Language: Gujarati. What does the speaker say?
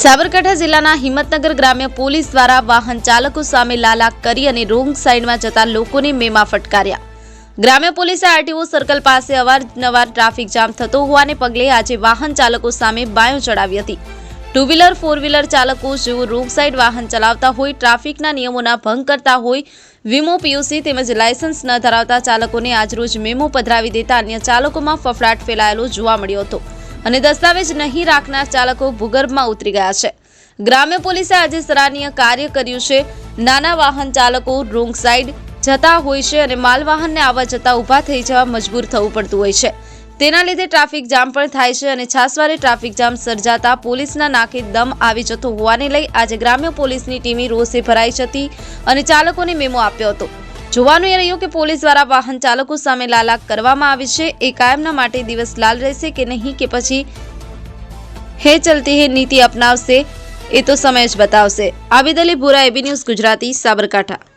સાબરકાંઠા જિલ્લાના હિંમતનગર ગ્રામ્ય પોલીસ દ્વારા વાહન ચાલકો સામે લાલાક કરી અને રોંગ સાઈડમાં જતા લોકોને મેમાં ફટકાર્યા. ગ્રામ્ય પોલીસે આરટીઓ સર્કલ પાસે અવારનવાર ટ્રાફિક જામ થતો હોવાને પગલે આજે વાહન ચાલકો સામે બાયો ચડાવી હતી. ટુ વ્હીલર ફોર વ્હીલર ચાલકો જેઓ રોંગ સાઈડ વાહન ચલાવતા હોય, ટ્રાફિકના નિયમોના ભંગ કરતા હોય, વીમો, પીયુસી તેમજ લાયસન્સ ન ધરાવતા ચાલકોને આજરોજ મેમો પધરાવી દેતા અન્ય ચાલકોમાં ફફડાટ ફેલાયેલો જોવા મળ્યો હતો. અને દસ્તાવેજ નહીં રાખનાર ચાલકો ભૂગર્ભમાં ઉતરી ગયા છે. ગ્રામ્ય પોલીસે આજે સરાહનીય કાર્ય કર્યું છે. નાના વાહન ચાલકો રોંગ સાઈડ જતા હોય છે અને માલવાહનને આવવા જતા ઊભા થઈ જવા મજબૂર થવું પડતું હોય છે. તેના લીધે ટ્રાફિક જામ પણ થાય છે અને છાસવારે ટ્રાફિક જામ સર્જાતા પોલીસના નાકે દમ આવી જતો હોવાને લઈ આજે ગ્રામ્ય પોલીસની ટીમે રોષે ભરાઈ જતી અને ચાલકોને મેમો આપ્યો હતો. જોવાનું એ રહ્યું કે પોલીસ દ્વારા વાહન ચાલકો સામે લાલાક કરવામાં આવી છે. એ કાયમના માટે દિવસ લાલ રહેશે કે નહીં કે પછી હે ચલતી હે નીતિ અપનાવશે એ તો સમય જ બતાવશે. આબિદ અલી ભૂરા, એબી ન્યૂઝ ગુજરાતી, સાબરકાંઠા.